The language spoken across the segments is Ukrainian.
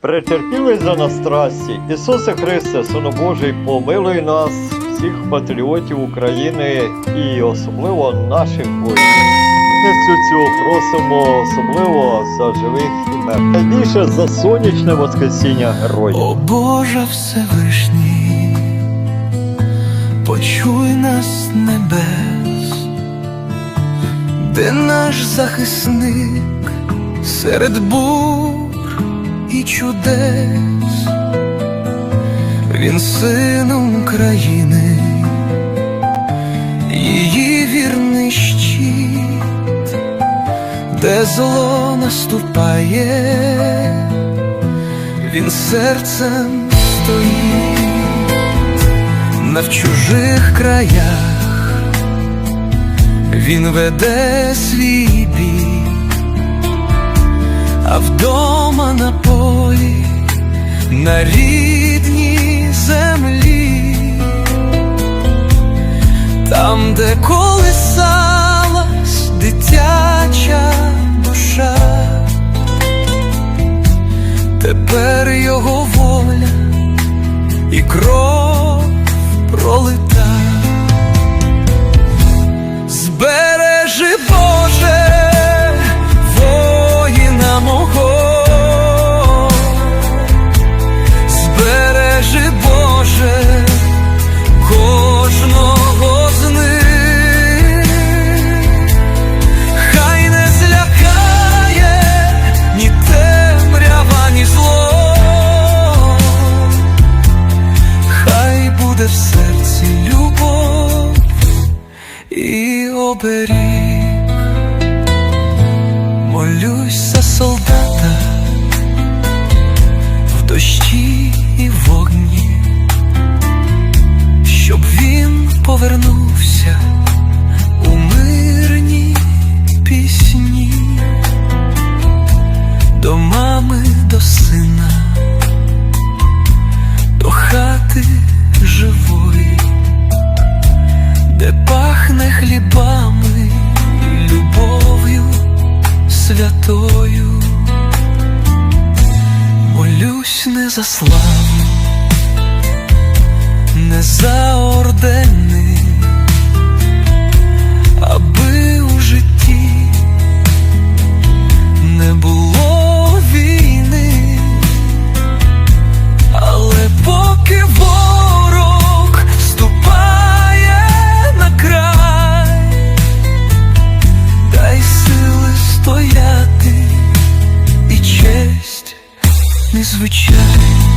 Претерпілий за нас страсті, Ісусе Христе, Сину Божий, помилуй нас, всіх патріотів України і особливо наших воїнів. Цю просимо особливо за живих і мертвих. Найбільше за сонячне воскресіння героїв. О Боже Всевишній, почуй нас небес, де наш захисник серед бур і чудес, він сином України, її вірний щит, де зло наступає. Він серцем стоїть не в чужих краях, він веде свій а вдома на полі, на рідній землі, там, де колисалась дитяча душа тепер його воля і кров пролита. Збережи, Боже, повернувся у мирні пісні до мами, до сина, до хати живої, де пахне хлібами любов'ю святою. Молюсь не за славу, не за ордени, не було війни, але поки ворог ступає на край, дай сили стояти і честь незвичайна.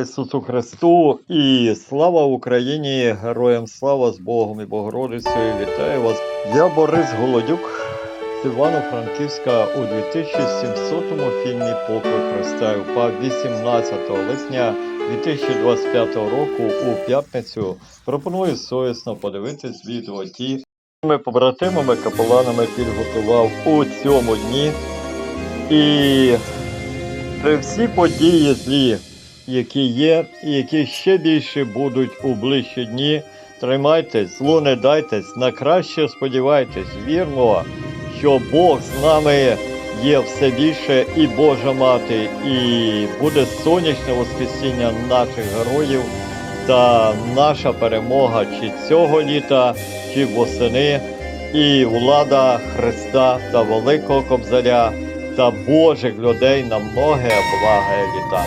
Ісусу Христу і слава Україні! Героям слава з Богом і Богородицею! Вітаю вас! Я Борис Голодюк з Івано-Франківська у 2700 фільмі Поклик Христа Я 18 липня 2025 року у п'ятницю. Пропоную совісно подивитись відео ті ми побратимами капеланами підготував у цьому дні. І при всі події злі, які є, і які ще більше будуть у ближчі дні. Тримайтесь, злу не дайтесь, на краще сподівайтесь, вірмо, що Бог з нами є все більше, і Божа мати, і буде сонячне воскресіння наших героїв та наша перемога чи цього літа, чи восени, і влада Христа та Великого Кобзаря та Божих людей на многе благе літа.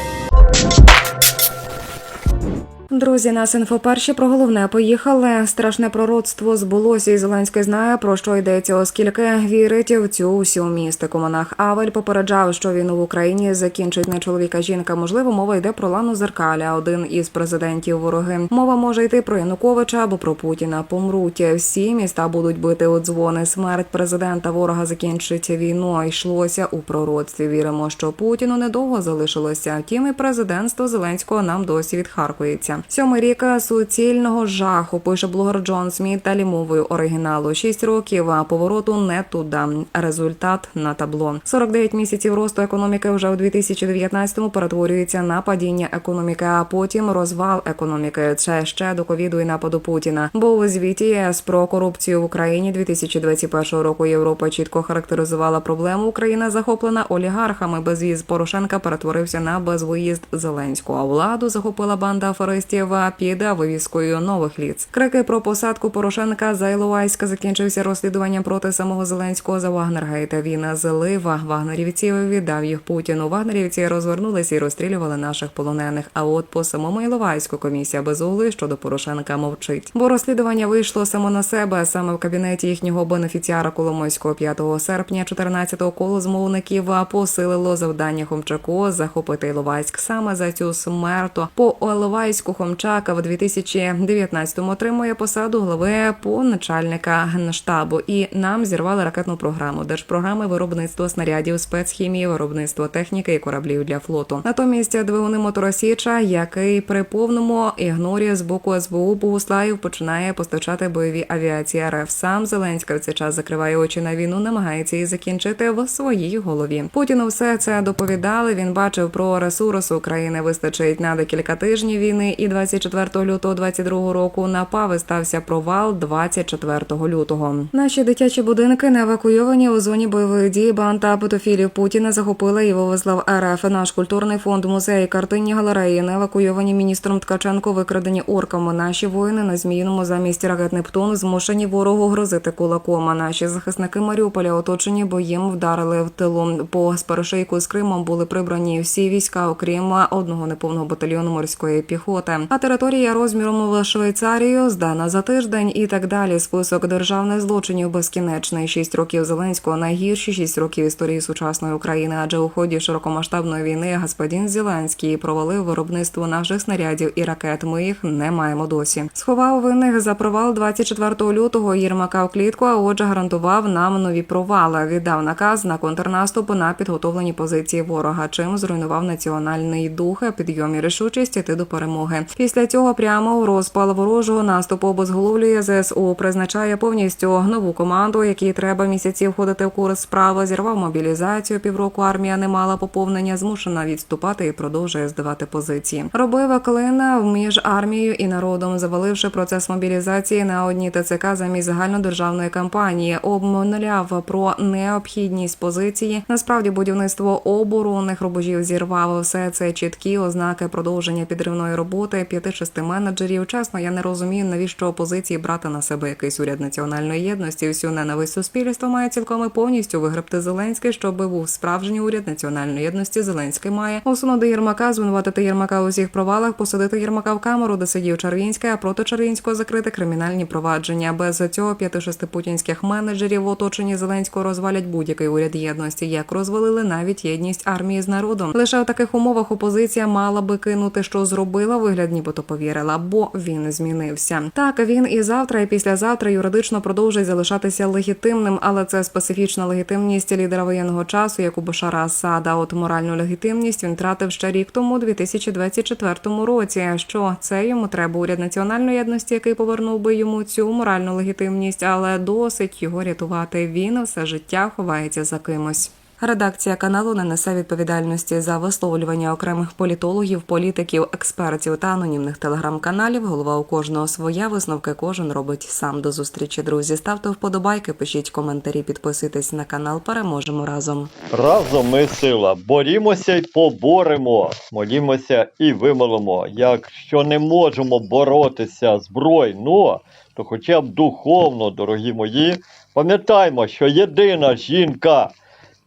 Друзі, нас інфоперші про головне поїхали. Страшне пророцтво збулося, і Зеленський знає про що йдеться, оскільки вірить в цю усю містику. Монах Авель попереджав, що війну в Україні закінчить не чоловіка жінка. Можливо, мова йде про Лану Зеркаля, один із президентів вороги. Мова може йти про Януковича або про Путіна. Помруть всі міста будуть бити у дзвони. Смерть президента ворога закінчиться війною. Йшлося у пророцтві. Віримо, що Путіну недовго залишилося. Втім, і президентство Зеленського нам досі відхаркується. Сьомий рік суцільного жаху пише блогер Джон Сміт далі мовою оригіналу. Шість років а повороту не туди. Результат на табло. 49 місяців росту економіки вже у 2019-му перетворюється на падіння економіки, а потім розвал економіки. Це ще до ковіду і нападу Путіна. Бо у звіті ЄС про корупцію в Україні 2021 року Європа чітко характеризувала проблему. Україна захоплена олігархами. Безвіз Порошенка перетворився на безвиїзд Зеленського. Владу захопила банда аферистів під вивіскою нових ліц. Крики про посадку Порошенка за Іловайська закінчився розслідуванням проти самого Зеленського за Вагнергейта. Він злив вагнерівців, віддав їх Путіну. Вагнерівці розвернулися і розстрілювали наших полонених. А от по самому Іловайську комісія без угли щодо Порошенка мовчить. Бо розслідування вийшло само на себе саме в кабінеті їхнього бенефіціара Коломойського 5 серпня 14-го коло змовників посилило завдання Хомчаку захопити Іловайськ саме за цю смерту. По Іловайську Хомчак в 2019-му отримує посаду глави по начальника генштабу. І нам зірвали ракетну програму, держпрограми виробництва снарядів, спецхімії, виробництво техніки і кораблів для флоту. Натомість двигуни моторосіча, який при повному ігнорі з боку СБУ Богуслаїв починає постачати бойові авіації РФ. Сам Зеленський в цей час закриває очі на війну, намагається її закінчити в своїй голові. Путіну все це доповідали. Він бачив про ресурс України вистачить на декілька тижнів війни. І 24 лютого 22 року напав і стався провал 24 лютого. Наші дитячі будинки не евакуйовані у зоні бойових дій. Банда педофілів Путіна захопила і вивезла в РФ. Наш культурний фонд, музеї, картинні галереї не евакуйовані міністром Ткаченко, викрадені орками. Наші воїни на зміїному замість ракет Нептун змушені ворогу грозити кулаком. А наші захисники Маріуполя оточені, бо їм вдарили в тилу. По сперешийку з Кримом були прибрані всі війська, окрім одного неповного батальйону морської піхоти. А територія розміром в Швейцарію здана за тиждень і так далі. Список державних злочинів безкінечний. Шість років Зеленського найгірші шість років історії сучасної України. Адже у ході широкомасштабної війни господин Зеленський провалив виробництво наших снарядів і ракет. Ми їх не маємо досі. Сховав винних за провал 24 лютого Єрмака в клітку. А отже, гарантував нам нові провали. Віддав наказ на контрнаступ на підготовлені позиції ворога. Чим зруйнував національний дух, підйом і рішучість іти до перемоги. Після цього прямо у розпал ворожого наступу обезголовлює ЗСУ. Призначає повністю нову команду, якій треба місяці входити в курс справи. Зірвав мобілізацію. Півроку армія не мала поповнення, змушена відступати і продовжує здавати позиції. Робив клин між армією і народом, заваливши процес мобілізації на одній ТЦК замість загальнодержавної кампанії. Обмовляв про необхідність позиції. Насправді будівництво оборонних рубежів зірвало все це чіткі ознаки продовження підривної роботи п'яти-шести менеджерів. Чесно, я не розумію, навіщо опозиції брати на себе якийсь уряд національної єдності. Всю ненависть суспільства має цілком і повністю вигребти Зеленський, щоб був справжній уряд національної єдності. Зеленський має усунути Єрмака, звинуватити Єрмака у всіх провалах, посадити Єрмака в камеру, де сидів Чарвінський, а проти Чарвінського закрити кримінальні провадження. Без цього п'яти-шести путінських менеджерів в оточенні Зеленського розвалять будь-який уряд єдності, як розвалили навіть єдність армії з народом. Лише у таких умовах опозиція мала би кинути, що зробила вигляд, нібито повірила, бо він змінився. Так він і завтра, і післязавтра юридично продовжить залишатися легітимним, але це специфічна легітимність лідера воєнного часу, як у Башара Асада. От моральну легітимність він тратив ще рік тому, 2024 році. Що це йому треба уряд національної єдності, який повернув би йому цю моральну легітимність, але досить його рятувати. Він все життя ховається за кимось. Редакція каналу не несе відповідальності за висловлювання окремих політологів, політиків, експертів та анонімних телеграм-каналів. Голова у кожного своя висновки кожен робить сам. До зустрічі, друзі. Ставте вподобайки, пишіть коментарі, підписуйтесь на канал. Переможемо разом. Разом ми сила. Борімося й поборемо. Молімося і вимолимо. Якщо не можемо боротися збройно, то хоча б духовно, дорогі мої, пам'ятаймо, що єдина жінка,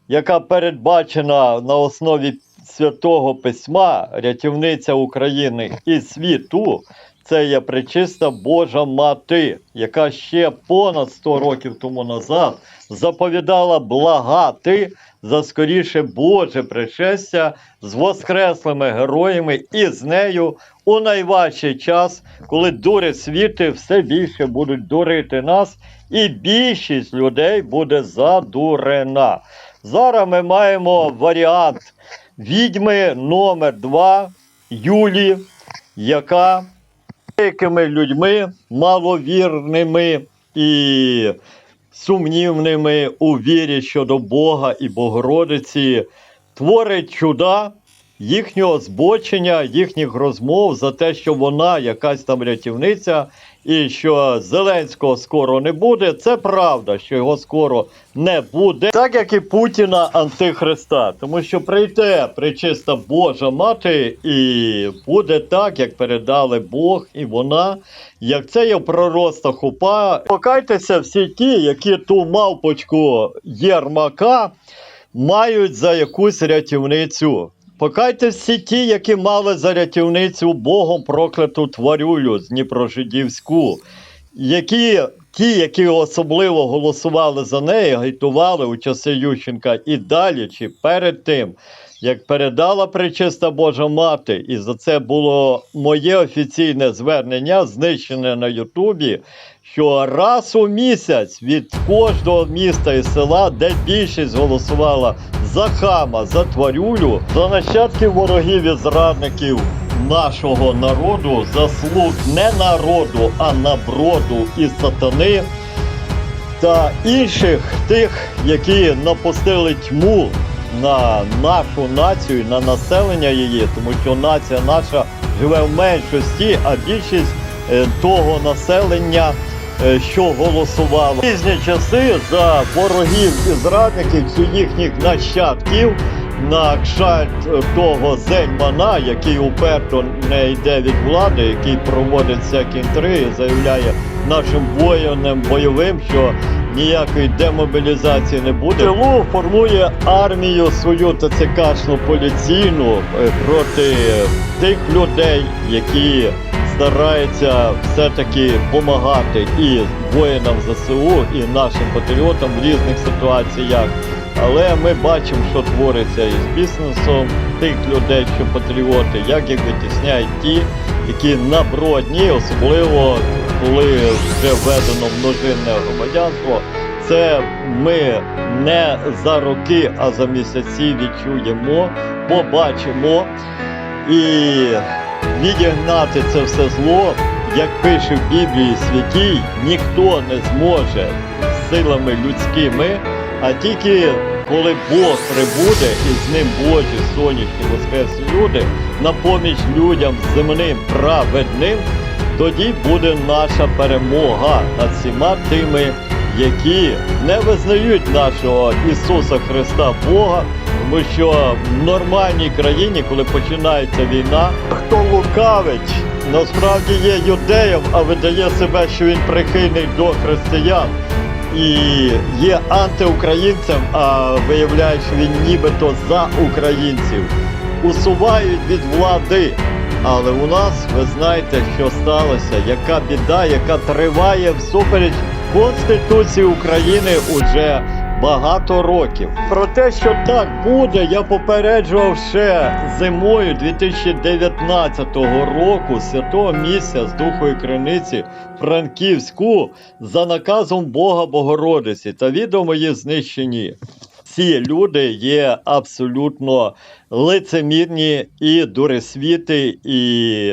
яка передбачена на основі Святого Письма, рятівниця України і світу, це є пречиста Божа Мати, яка ще понад 100 років тому назад заповідала благати за скоріше Боже пришестя з воскреслими героями і з нею у найважчий час, коли дури світи все більше будуть дурити нас, і більшість людей буде задурена. Зараз ми маємо варіант відьми номер 2 Юлі, яка деякими людьми маловірними і сумнівними у вірі щодо Бога і Богородиці творить чуда їхнього збочення, їхніх розмов за те, що вона якась там рятівниця, і що Зеленського скоро не буде. Це правда, що його скоро не буде, так як і Путіна Антихриста. Тому що прийде причиста Божа мати, і буде так, як передали Бог і вона, як це є в проростах упа. Покайтеся всі ті, які ту мавпочку Єрмака мають за якусь рятівницю. Покайте всі ті, які мали за рятівницю Богом прокляту тварюлю з Дніпрожидівську, які ті, які особливо голосували за неї, гайтували у часи Ющенка і далі, чи перед тим, як передала пречиста Божа Мати, і за це було моє офіційне звернення, знищене на Ютубі, що раз у місяць від кожного міста і села, де більшість голосувала за хама, за тварюлю, за нащадків ворогів і зрадників нашого народу, заслуг не народу, а наброду і сатани та інших тих, які напустили тьму на нашу націю, на населення її, тому що нація наша живе в меншості, а більшість е, того населення, що голосувало в різні часи за ворогів і зрадників їхніх нащадків. На кшальт е, того Зельмана, який уперто не йде від влади, який проводить всякі інтриги, заявляє нашим воїнам бойовим, що ніякої демобілізації не буде. ТЛУ формує армію свою ТЦКшну поліційну е, проти тих людей, які стараються все-таки допомагати і воїнам ЗСУ, і нашим патріотам в різних ситуаціях. Але ми бачимо, що твориться із бізнесом тих людей, що патріоти, як їх витісняють ті, які набродні, особливо коли вже введено множинне громадянство. Це ми не за роки, а за місяці відчуємо, побачимо і відігнати це все зло, як пише в Біблії святій, ніхто не зможе силами людськими, а тільки коли Бог прибуде і з ним Божі сонячні воскресні люди на поміч людям земним праведним, тоді буде наша перемога над всіма тими, які не визнають нашого Ісуса Христа Бога, тому що в нормальній країні, коли починається війна, хто лукавить, насправді є юдеєм, а видає себе, що він прихильний до християн. І є антиукраїнцем, а виявляє, що він нібито за українців. Усувають від влади. Але у нас, ви знаєте, що сталося, яка біда, яка триває всупереч Конституції України уже багато років. Про те, що так буде, я попереджував ще зимою 2019 року святого місця з Духої Криниці Франківську за наказом Бога Богородиці та відео мої знищені. Ці люди є абсолютно лицемірні і дуресвіти, і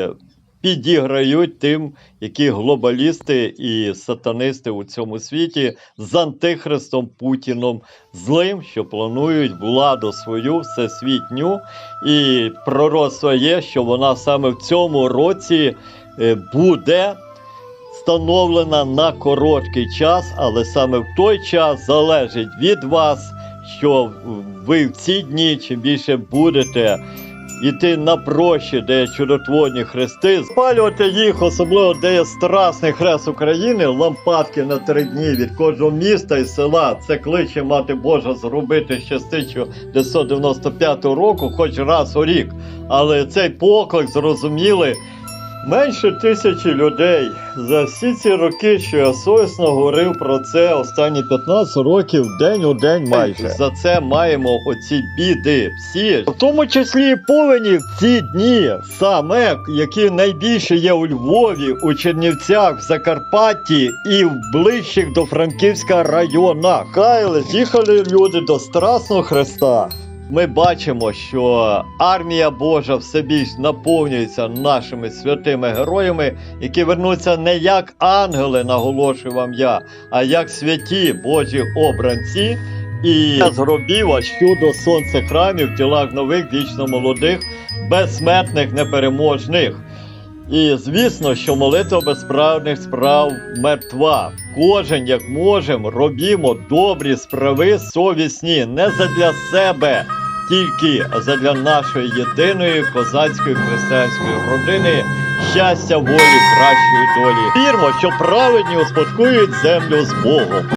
підіграють тим, які глобалісти і сатанисти у цьому світі з антихристом Путіном злим, що планують владу свою всесвітню. І пророцтво є, що вона саме в цьому році е, буде встановлена на короткий час, але саме в той час залежить від вас, що ви в ці дні чим більше будете іти на прощі, де є чудотворні хрести, спалювати їх, особливо де є страсний хрест України, лампадки на три дні від кожного міста і села. Це кличе мати Божа зробити ще з 1995 року, хоч раз у рік. Але цей поклик зрозуміли менше тисячі людей. За всі ці роки, що я совісно говорив про це останні 15 років, день у день майже. За це маємо оці біди. Всі, в тому числі і повені в ці дні, саме які найбільше є у Львові, у Чернівцях, в Закарпатті і в ближчих до Франківська районах. Каялись, їхали люди до Страсного Хреста. Ми бачимо, що армія Божа все більш наповнюється нашими святими героями, які вернуться не як ангели, наголошую вам я, а як святі Божі обранці. І з гробів аж чудо сонце храмів тілах нових, вічно молодих, безсмертних, непереможних. І звісно, що молитва безправних справ мертва. Кожен, як можем, робімо добрі справи совісні, не задля себе тільки, задля нашої єдиної козацької християнської родини, щастя, волі, кращої долі. Вірмо, що праведні успадкують землю з Богом.